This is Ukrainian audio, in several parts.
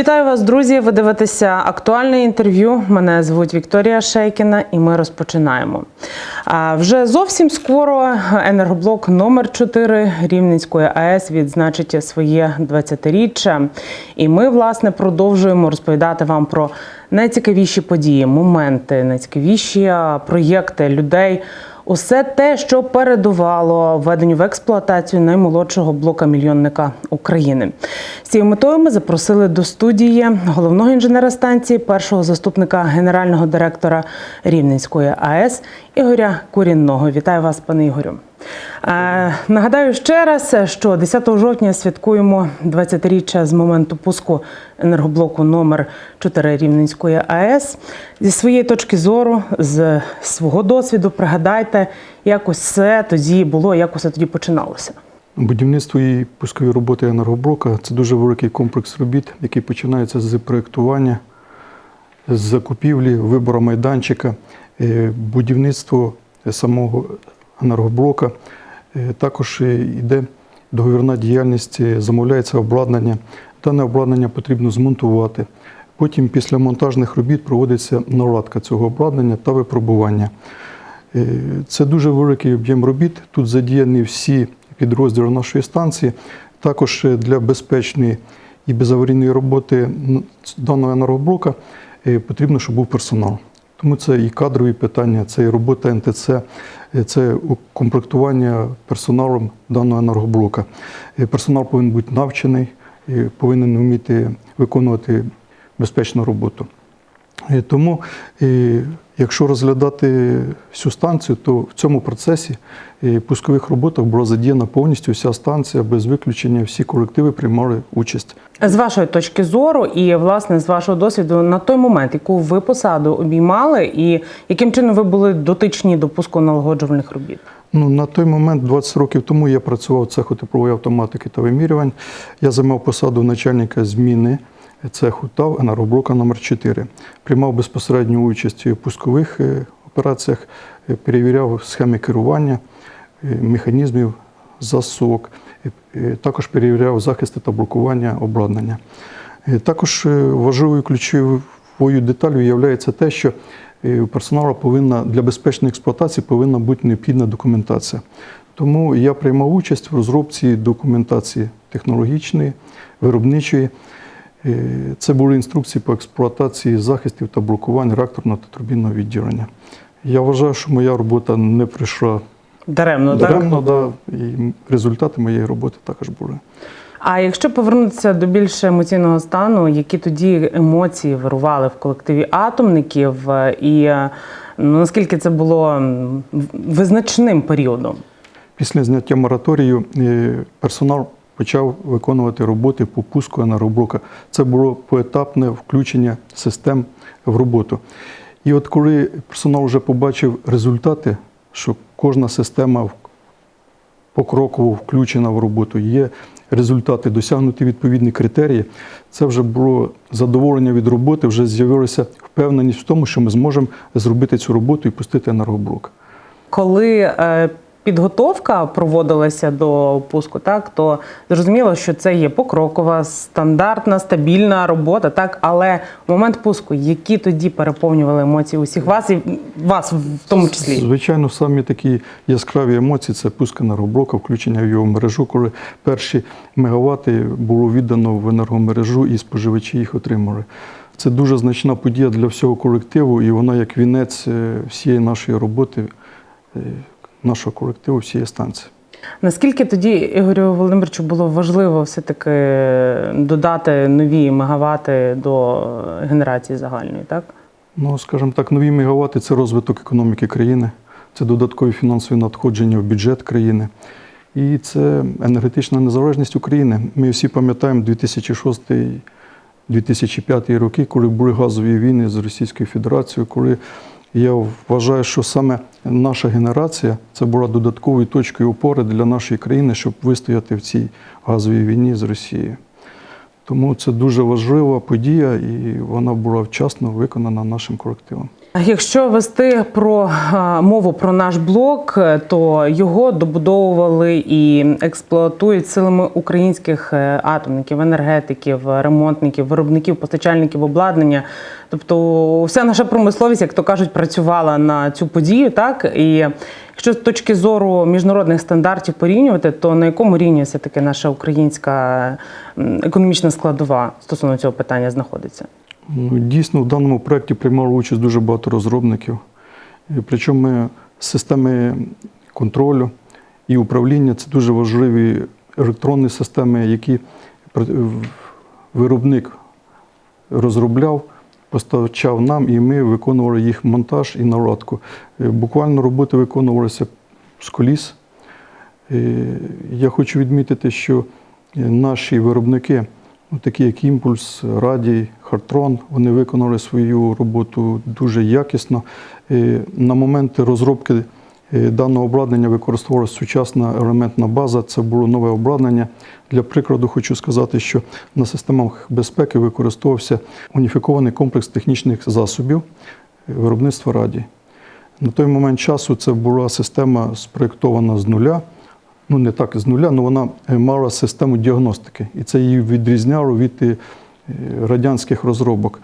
Вітаю вас, друзі! Ви дивитеся актуальне інтерв'ю. Мене звуть Вікторія Шейкіна, і ми розпочинаємо. Вже зовсім скоро енергоблок номер 4 Рівненської АЕС відзначить своє 20-річчя. І ми, власне, продовжуємо розповідати вам про найцікавіші події, моменти, найцікавіші проєкти людей. Усе те, що передувало введенню в експлуатацію наймолодшого блока мільйонника України. З цією метою ми запросили до студії головного інженера станції, першого заступника генерального директора Рівненської АЕС Ігоря Курінного. Вітаю вас, пане Ігорю. Е, нагадаю ще раз, що 10 жовтня святкуємо 20-річчя з моменту пуску енергоблоку номер 4 Рівненської АЕС. Зі своєї точки зору, з свого досвіду, пригадайте, як усе тоді було, як усе тоді починалося. Будівництво і пускові роботи енергоблока це дуже великий комплекс робіт, який починається з проєктування, з закупівлі, вибору майданчика, е, будівництво самого енергоблока. Е, Також е, йде договірна діяльність, е, замовляється обладнання. Дане обладнання потрібно змонтувати. Потім після монтажних робіт проводиться наладка цього обладнання та випробування. Це дуже великий об'єм робіт. Тут задіяні всі підрозділи нашої станції. Також для безпечної і безаварійної роботи даного енергоблока потрібно, щоб був персонал. Тому це і кадрові питання, це і робота НТЦ, це укомплектування персоналом даного енергоблока. Е, Персонал повинен бути навчений, і повинен вміти виконувати безпечну роботу. Е, Тому, е, якщо розглядати всю станцію, то в цьому процесі е, пускових роботах була задіяна повністю вся станція без виключення. Всі колективи приймали участь. З вашої точки зору, і власне з вашого досвіду на той момент, яку ви посаду обіймали, і яким чином ви були дотичні до пуску налагоджувальних робіт? Ну, на той момент, 20 років тому, я працював в цеху теплової автоматики та вимірювань. Я займав посаду начальника зміни цеху ТАВ енергоблока номер 4 Приймав безпосередню участь у пускових е, операціях, е, перевіряв схеми керування, е, механізмів засок, також перевіряв захисти та блокування обладнання. Також важливою ключовою деталью є те, що персоналу повинна для безпечної експлуатації повинна бути необхідна документація. Тому я приймав участь в розробці документації технологічної, виробничої. Е, Це були інструкції по експлуатації захистів та блокувань реакторного та турбінного відділення. Я вважаю, що моя робота не прийшла Даремно, даремно, так? да, і результати моєї роботи також були. А якщо повернутися до більш емоційного стану, які тоді емоції вирували в колективі атомників, е, і е, ну, наскільки це було визначним періодом? Після зняття мораторію персонал почав виконувати роботи по пуску енергоблока. Це було поетапне включення систем в роботу. І от коли персонал вже побачив результати, що кожна система покроково включена в роботу, є результати, досягнуті відповідні критерії, це вже було задоволення від роботи, вже з'явилася впевненість в тому, що ми зможемо зробити цю роботу і пустити енергоблок. Коли е, підготовка проводилася до пуску, так то зрозуміло, що це є покрокова, стандартна, стабільна робота, так але в момент пуску, які тоді переповнювали емоції усіх вас і вас в тому числі. Звичайно, самі такі яскраві емоції це пуск енергоблока, включення в його мережу, коли перші мегавати було віддано в енергомережу і споживачі їх отримали. Це дуже значна подія для всього колективу, і вона як вінець е, всієї нашої роботи, е, нашого колективу, всієї станції. Наскільки тоді Ігорю Володимировичу було важливо все-таки додати нові мегавати до генерації загальної, так? Ну, скажімо так, нові мегавати це розвиток економіки країни, це додаткові фінансові надходження в бюджет країни. І це енергетична незалежність України. Ми всі пам'ятаємо 2006-2005 роки, коли були газові війни з Російською Федерацією, коли я вважаю, що саме наша генерація це була додатковою точкою опори для нашої країни, щоб вистояти в цій газовій війні з Росією. Тому це дуже важлива подія, і вона була вчасно виконана нашим колективом. Якщо вести про мову про наш блок, е, то його добудовували і експлуатують силами українських е, атомників, енергетиків, ремонтників, виробників, постачальників обладнання. Тобто, вся наша промисловість, як то кажуть, працювала на цю подію. Так і якщо з точки зору міжнародних стандартів порівнювати, то на якому рівні все таки наша українська економічна складова стосовно цього питання знаходиться? Ну, Дійсно, в даному проєкті приймало участь дуже багато розробників. Причому ми системи контролю і управління це дуже важливі електронні системи, які виробник розробляв, постачав нам, і ми виконували їх монтаж і наладку. Е, Буквально роботи виконувалися з коліс. Е, Я хочу відмітити, що е, наші виробники, такі як Імпульс, Радій, Хартрон, вони виконали свою роботу дуже якісно. На момент розробки е, даного обладнання використовувалася сучасна елементна база. Це було нове обладнання. Для прикладу хочу сказати, що на системах безпеки використовувався уніфікований комплекс технічних засобів е, виробництва Радій. На той момент часу це була система спроєктована з нуля. Ну, не так з нуля, але вона е, мала систему діагностики. І це її відрізняло від е, радянських розробок.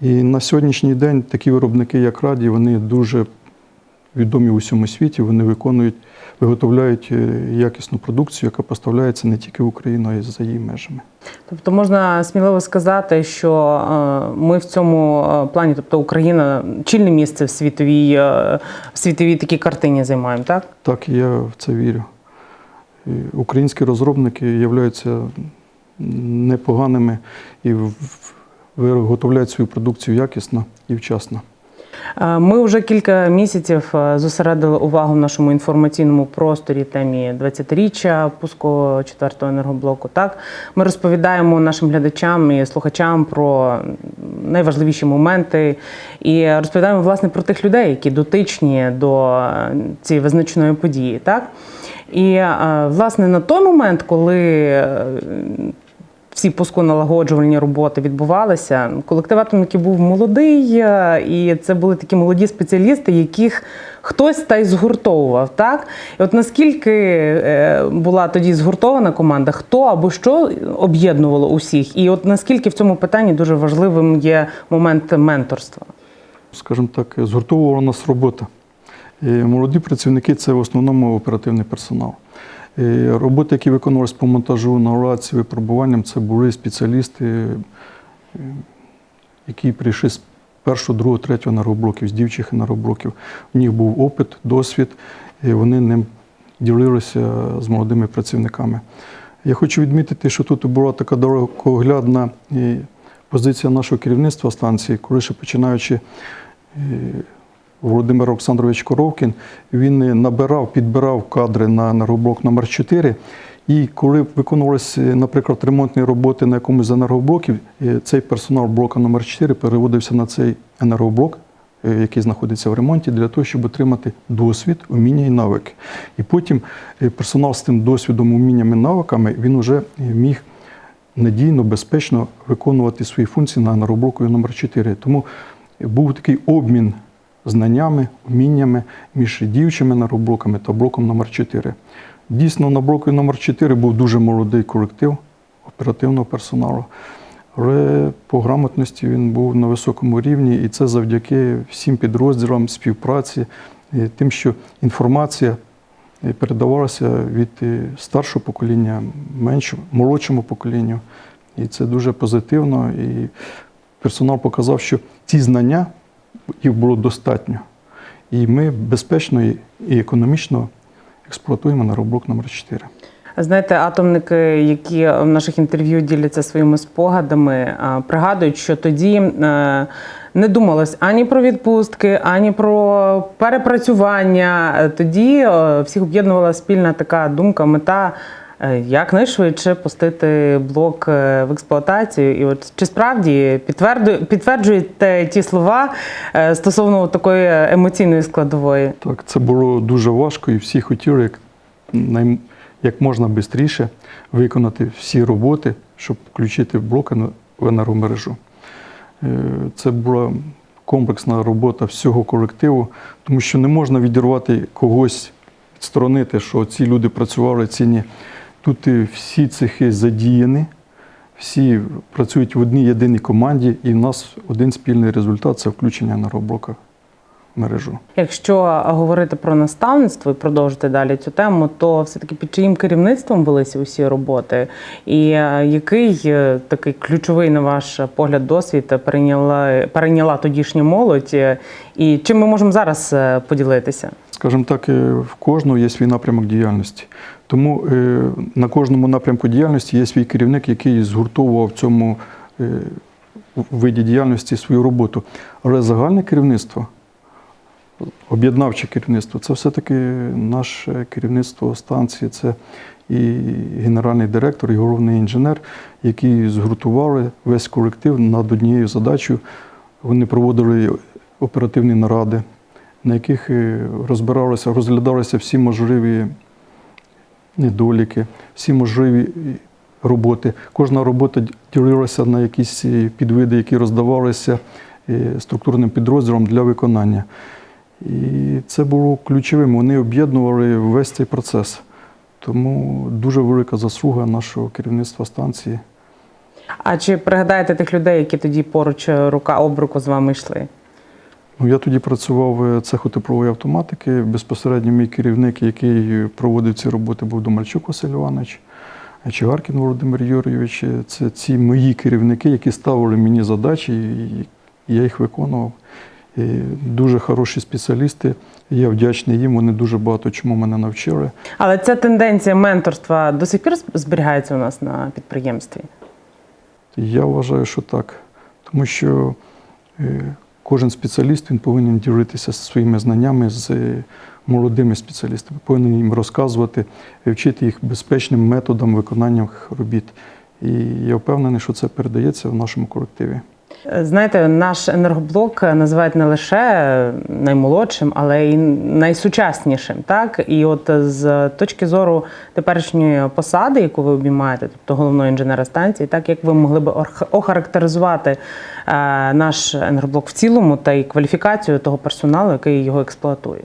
І на сьогоднішній день такі виробники, як Раді, вони дуже відомі у всьому світі. Вони виконують, виготовляють е, якісну продукцію, яка поставляється не тільки в Україну, а й за її межами. Тобто можна сміливо сказати, що ми в цьому плані, тобто Україна, чільне місце в світовій, в світовій такій картині займаємо, так? Так, я в це вірю. Українські розробники являються непоганими і виготовляють свою продукцію якісно і вчасно. Ми вже кілька місяців зосередили увагу в нашому інформаційному просторі темі 20-річчя пуску четвертого енергоблоку. Так ми розповідаємо нашим глядачам і слухачам про найважливіші моменти і розповідаємо власне про тих людей, які дотичні до е, цієї визначеної події. Так і е, власне на той момент, коли е, всі пусконалагоджувальні роботи відбувалися. Колектив атомників був молодий, е, і це були такі молоді спеціалісти, яких хтось та й згуртовував. Так? І от наскільки була тоді згуртована команда, хто або що об'єднувало усіх, і от наскільки в цьому питанні дуже важливим є момент менторства. Скажімо так, згуртовувала нас робота. Е, Молоді працівники це в основному оперативний персонал. Е, Роботи, які виконувалися по монтажу, наврації, випробуванням, це були спеціалісти, е, які прийшли з першого, другого, третього енергоблоків, з дівчих енергоблоків. У них був опит, досвід, і вони ним ділилися з молодими працівниками. Я хочу відмітити, що тут була така далекоглядна позиція нашого керівництва станції, коли ще починаючи Володимир Олександрович Коровкін, він е, набирав, підбирав кадри на енергоблок номер 4 І коли виконувалися, наприклад, ремонтні роботи на якомусь з енергоблоків, е, цей персонал блока номер 4 переводився на цей енергоблок, е, який знаходиться в ремонті, для того, щоб отримати досвід, уміння і навики. І потім е, персонал з тим досвідом, уміннями, навиками він вже е, міг надійно, безпечно виконувати свої функції на енергоблоку номер 4 Тому був такий обмін знаннями, вміннями між діючими енергоблоками та блоком номер 4 Дійсно, на блоку номер 4 був дуже молодий колектив оперативного персоналу. Але по грамотності він був на високому рівні, і це завдяки всім підрозділам співпраці, тим, що інформація е, передавалася від е, старшого покоління меншому, молодшому поколінню. І це дуже позитивно. І персонал показав, що ці знання їх було достатньо. І ми безпечно і економічно експлуатуємо енергоблок номер 4 Знаєте, атомники, які в наших інтерв'ю діляться своїми спогадами, пригадують, що тоді е, не думалось ані про відпустки, ані про перепрацювання. Тоді всіх об'єднувала спільна така думка, мета. Е, Якнайшвидше пустити блок е, в експлуатацію, і от чи справді підтверджуєте ті слова е, стосовно такої емоційної складової? Так, це було дуже важко, і всі хотіли як, як можна швидше виконати всі роботи, щоб включити блок ен- в енергомережу. Це була комплексна робота всього колективу, тому що не можна відірвати когось, відсторонити, що ці люди працювали цінні. Тут всі цехи задіяні, всі працюють в одній єдиній команді, і в нас один спільний результат це включення енергоблока в мережу. Якщо говорити про наставництво і продовжити далі цю тему, то все-таки під чиїм керівництвом велися усі роботи? І е, який е, такий ключовий, на ваш погляд, досвід перейняла, перейняла тодішня молодь? Е, І чим ми можемо зараз поділитися? Скажімо так, в кожного є свій напрямок діяльності. Тому е, на кожному напрямку діяльності є свій керівник, який згуртовував в цьому е, виді діяльності свою роботу. Але загальне керівництво, об'єднавче керівництво це все-таки наше керівництво станції, це і генеральний директор, і головний інженер, які згуртували весь колектив над однією задачею. Вони проводили оперативні наради, на яких е, розбиралися, розглядалися всі можливі недоліки, всі можливі роботи. Кожна робота ділилася на якісь е, підвиди, які роздавалися е, структурним підрозділом для виконання. І це було ключовим. Вони об'єднували весь цей процес. Тому дуже велика заслуга нашого керівництва станції. А чи пригадаєте тих людей, які тоді поруч е, рука об руку з вами йшли? Ну, я тоді працював в цеху теплової автоматики. Безпосередньо мій керівник, який проводив ці роботи, був Домальчук Василь Іванович, Чигаркін Володимир Юрійович. Це ці мої керівники, які ставили мені задачі, і я їх виконував. І дуже хороші спеціалісти. Я вдячний їм. Вони дуже багато чому мене навчили. Але ця тенденція менторства до сих пір зберігається у нас на підприємстві. Я вважаю, що так. Тому що е, кожен спеціаліст він повинен ділитися своїми знаннями з е, молодими спеціалістами, повинен їм розказувати, вчити їх безпечним методам виконання робіт. І я впевнений, що це передається в нашому колективі. Знаєте, наш енергоблок називають не лише наймолодшим, але й найсучаснішим. Так і от з точки зору теперішньої посади, яку ви обіймаєте, тобто головного інженера станції, так як ви могли би охарактеризувати е, наш енергоблок в цілому та й кваліфікацію того персоналу, який його експлуатує.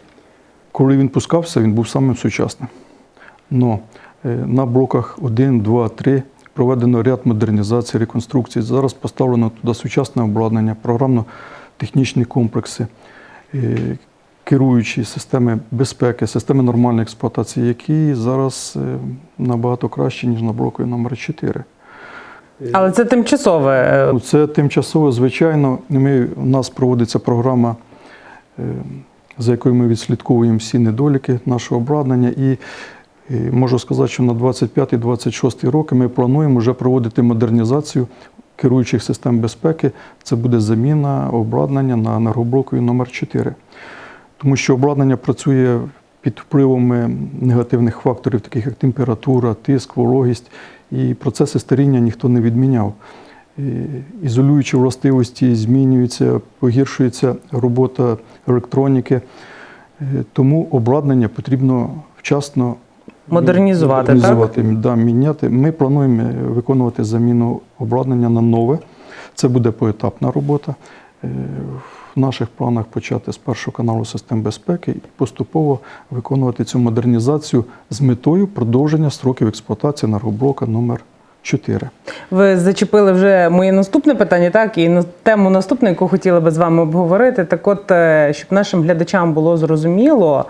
Коли він пускався, він був самим сучасним. Но е, на блоках 1, 2, 3 проведено ряд модернізацій, реконструкцій. Зараз поставлено туди сучасне обладнання, програмно-технічні комплекси, е, керуючі системи безпеки, системи нормальної експлуатації, які зараз е, набагато кращі, ніж на блоку номер 4. Але це тимчасове. е, Ну, Це тимчасово, звичайно. Ми, у нас проводиться програма, за якою ми відслідковуємо всі недоліки нашого обладнання. І можу сказати, що на 25-26 роки ми плануємо вже проводити модернізацію керуючих систем безпеки. Це буде заміна обладнання на енергоблокові номер 4 Тому що обладнання працює під впливами негативних факторів, таких як температура, тиск, вологість. І процеси старіння ніхто не відміняв. Ізолюючі властивості змінюються, погіршується робота електроніки. Е, Тому обладнання потрібно вчасно Модернізувати, так? Да, міняти. Ми плануємо е, виконувати заміну обладнання на нове. Це буде поетапна робота. Е, В наших планах почати з першого каналу систем безпеки і поступово виконувати цю модернізацію з метою продовження строків експлуатації енергоблока номер 4. Ви зачепили вже моє наступне питання, так і на тему наступну, яку хотіла би з вами обговорити. Так, от, е, щоб нашим глядачам було зрозуміло.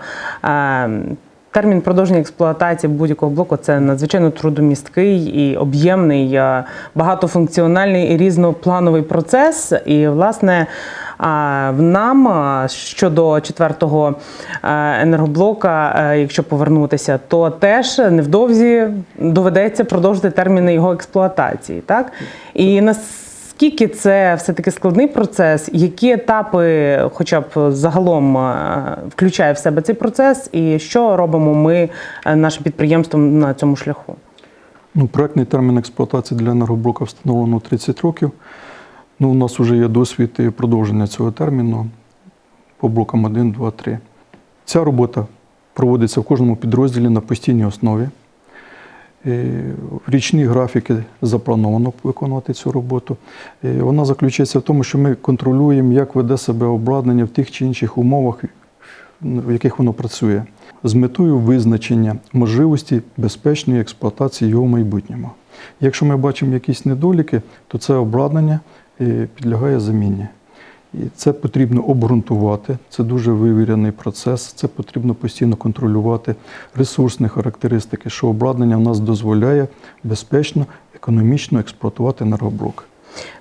Е, Термін продовження експлуатації будь-якого блоку це надзвичайно трудомісткий і об'ємний, е, багатофункціональний і різноплановий процес. І, власне, в нам щодо четвертого е, енергоблока, е, якщо повернутися, то теж невдовзі доведеться продовжити терміни його експлуатації. Так? І наскільки це все-таки складний процес, які етапи, хоча б загалом, е, включає в себе цей процес, і що робимо ми е, нашим підприємством на цьому шляху? Ну, проектний термін експлуатації для енергоблока встановлено 30 років. Ну, у нас вже є досвід і продовження цього терміну по блокам 1, 2, 3. Ця робота проводиться в кожному підрозділі на постійній основі. Е, річні графіки заплановано виконувати цю роботу. Е, Вона заключається в тому, що ми контролюємо, як веде себе обладнання в тих чи інших умовах, в яких воно працює, з метою визначення можливості безпечної експлуатації його в майбутньому. Якщо ми бачимо якісь недоліки, то це обладнання е, підлягає заміні. І це потрібно обґрунтувати, це дуже вивірений процес, це потрібно постійно контролювати ресурсні характеристики, що обладнання в нас дозволяє безпечно, економічно експлуатувати енергоблок.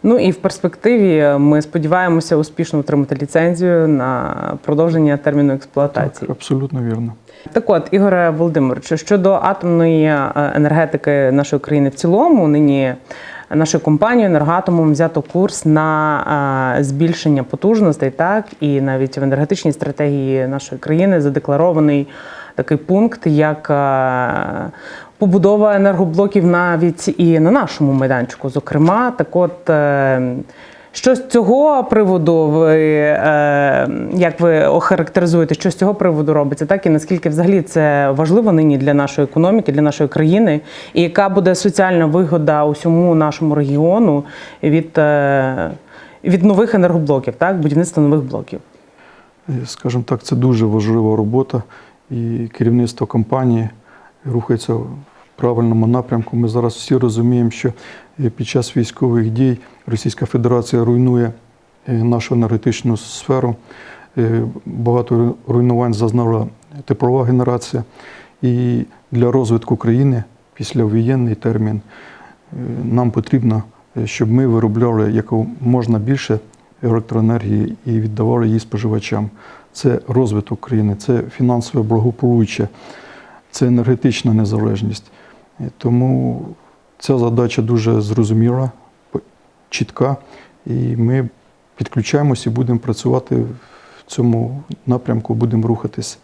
Ну і в перспективі ми сподіваємося успішно отримати ліцензію на продовження терміну експлуатації. Так, абсолютно вірно. Так от, Ігоре Володимировичу, щодо атомної е, енергетики нашої країни в цілому, нині нашою компанією енергатомом взято курс на е, збільшення потужностей, так і навіть в енергетичній стратегії нашої країни задекларований такий пункт, як е, побудова енергоблоків навіть і на нашому майданчику. Зокрема, так от. Що з цього приводу ви е, як ви охарактеризуєте, що з цього приводу робиться, так і наскільки взагалі це важливо нині для нашої економіки, для нашої країни, і яка буде соціальна вигода усьому нашому регіону від, е, від нових енергоблоків, так, будівництва нових блоків? Е, Скажімо так, це дуже важлива робота, і керівництво компанії рухається в правильному напрямку. Ми зараз всі розуміємо, що під час військових дій Російська Федерація руйнує е, нашу енергетичну сферу. Е, Багато руйнувань зазнала теплова генерація. І для розвитку країни після воєнний термін е, нам потрібно, щоб ми виробляли можна більше електроенергії і віддавали її споживачам. Це розвиток країни, це фінансове благополуччя, це енергетична незалежність. Тому ця задача дуже зрозуміла, чітка, і ми підключаємося і будемо працювати в цьому напрямку, будемо рухатись.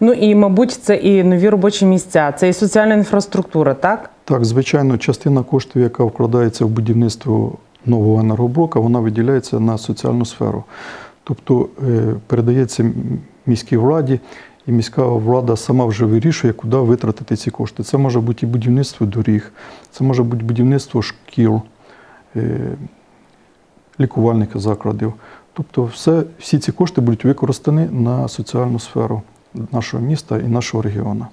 Ну і мабуть, це і нові робочі місця, це і соціальна інфраструктура, так? Так, звичайно, частина коштів, яка вкладається в будівництво нового енергоблока, вона виділяється на соціальну сферу. Тобто е, передається міській владі, і міська влада сама вже вирішує, куди витратити ці кошти. Це може бути і будівництво доріг, це може бути будівництво шкіл, е, лікувальних закладів. Тобто, все, всі ці кошти будуть використані на соціальну сферу нашого міста і нашого регіону.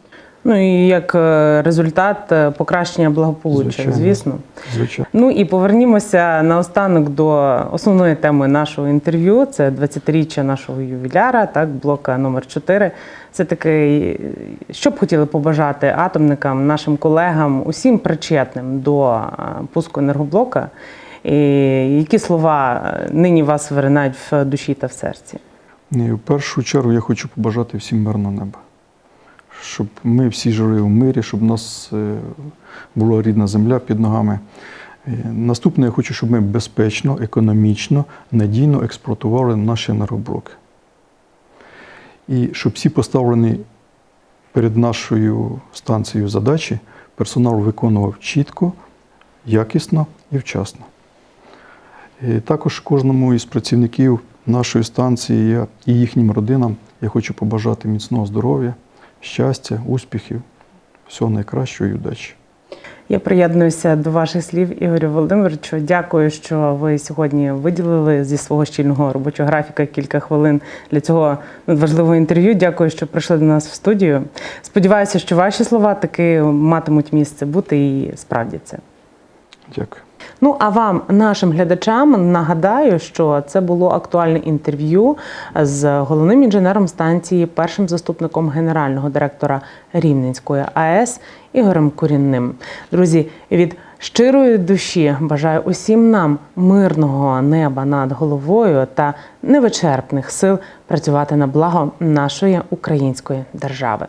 Ну і як е, результат е, покращення благополуччя, Звичайно. звісно. Звичайно. Ну і повернімося наостанок до основної теми нашого інтерв'ю. Це 20-річчя нашого ювіляра, так, блока номер 4 Це таки, що б хотіли побажати атомникам, нашим колегам, усім причетним до пуску енергоблока. І які слова нині вас виринають в душі та в серці? Ні, в першу чергу я хочу побажати всім мирного неба. Щоб ми всі жили в мирі, щоб у нас е, була рідна земля під ногами. Е, Наступне я хочу, щоб ми безпечно, економічно, надійно експлуатували наші енергоблоки. І щоб всі поставлені перед нашою станцією задачі персонал виконував чітко, якісно і вчасно. Е, Також кожному із працівників нашої станції і їхнім родинам я хочу побажати міцного здоров'я, щастя, успіхів, всього найкращого і удачі. Я приєднуюся до ваших слів, Ігорю Володимировичу. Дякую, що ви сьогодні виділили зі свого щільного робочого графіка кілька хвилин для цього надважливого інтерв'ю. Дякую, що прийшли до нас в студію. Сподіваюся, що ваші слова таки матимуть місце бути і справдяться. Дякую. Ну а вам, нашим глядачам, нагадаю, що це було актуальне інтерв'ю з головним інженером станції, першим заступником генерального директора Рівненської АЕС Ігорем Курінним. Друзі, від щирої душі бажаю усім нам мирного неба над головою та невичерпних сил працювати на благо нашої української держави.